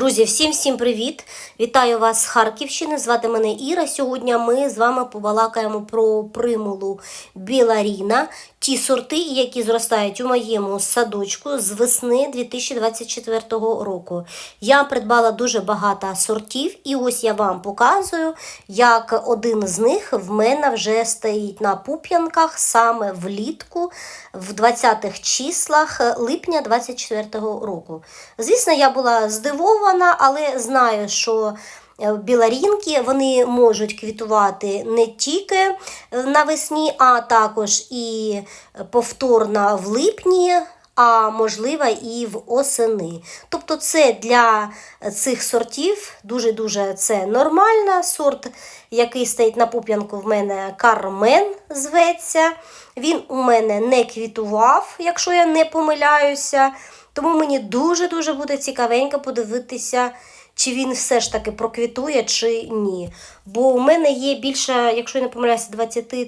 Друзі, всім всім привіт! Вітаю вас з Харківщини. Звати мене Іра. Сьогодні ми з вами побалакаємо про примулу Біларіна, ті сорти, які зростають у моєму садочку з весни 2024 року. Я придбала дуже багато сортів, і ось я вам показую, як один з них в мене вже стоїть на пуп'янках саме влітку в 20-х числах липня 2024 року. Звісно, я була здивована, але знаю, що біларінки вони можуть квітувати не тільки е, навесні, а також і повторно в липні. А можливо і в осени. Тобто це для цих сортів дуже-дуже це нормально. Сорт, який стоїть на пуп'янку, в мене Кармен зветься. Він у мене не квітував, якщо я не помиляюся. Тому мені дуже-дуже буде цікавенько подивитися, чи він все ж таки проквітує, чи ні. Бо у мене є більше, якщо я не помиляюся, 23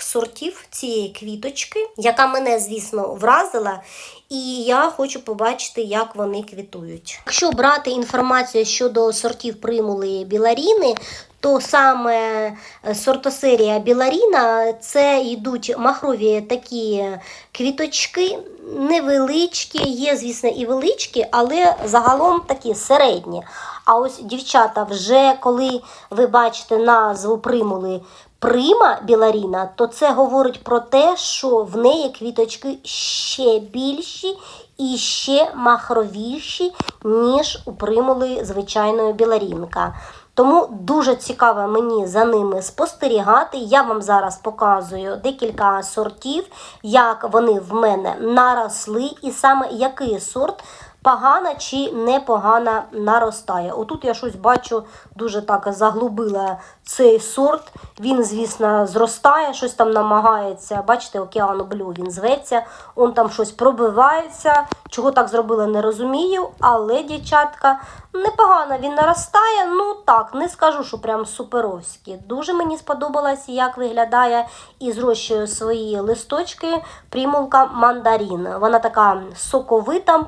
сортів цієї квіточки, яка мене, звісно, вразила. І я хочу побачити, як вони квітують. Якщо брати інформацію щодо сортів примули біларіни, то саме е, сортосерія Біларіна це йдуть махрові такі квіточки, невеличкі, є, звісно, і величкі, але загалом такі середні. А ось дівчата, вже коли ви бачите назву примули Прима Біларіна, то це говорить про те, що в неї квіточки ще більші і ще махровіші, ніж у примули звичайної біларінка. Тому дуже цікаво мені за ними спостерігати. Я вам зараз показую декілька сортів, як вони в мене наросли, і саме який сорт погано чи непогано наростає. Отут я щось бачу, дуже так заглубила цей сорт. Він, звісно, зростає, щось там намагається. Бачите, океану блю він зветься, он там щось пробивається. Чого так зробили, не розумію. Але, дівчатка, непогано він наростає. Ну так, не скажу, що прям суперовський. Дуже мені сподобалось, як виглядає і зрощує свої листочки примулка мандарін. Вона така соковита,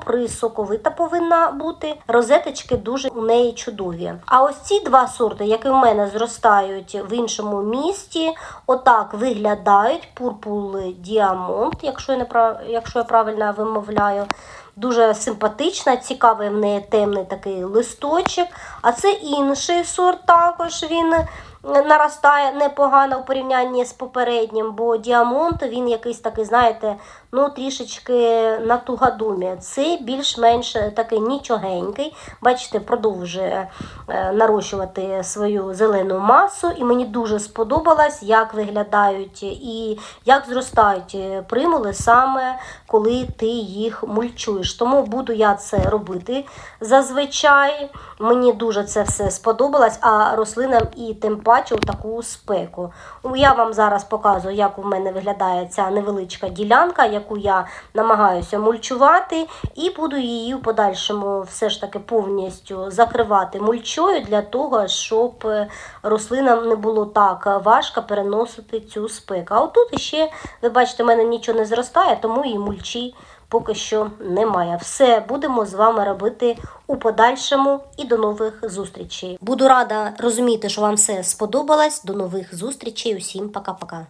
присоковита повинна бути. Розеточки дуже у неї чудові. А ось ці два сорти, які в мене зростають в іншому місті, отак виглядають. Пурпул діамонт, якщо я не прав... якщо я правильно вимовляю. Дуже симпатична, цікавий в неї темний такий листочок. А це інший сорт також він наростає непогано в порівнянні з попереднім, бо діамонт він якийсь такий, знаєте, ну трішечки на тугодумі. Це більш-менш такий нічогенький. Бачите, продовжує е, нарощувати свою зелену масу. І мені дуже сподобалось, як виглядають і як зростають примули саме коли ти їх мульчуєш. Тому буду я це робити зазвичай. Мені дуже це все сподобалось, а рослинам і тим паче у таку спеку. Я вам зараз показую, як у мене виглядає ця невеличка ділянка, яку я намагаюся мульчувати, і буду її в подальшому все ж таки повністю закривати мульчою для того, щоб рослинам не було так важко переносити цю спеку. А отут ще, ви бачите, в мене нічого не зростає, тому і мульчі поки що немає. Все будемо з вами робити у подальшому і до нових зустрічей. Буду рада розуміти, що вам все сподобалось. До нових зустрічей. Усім пока-пока.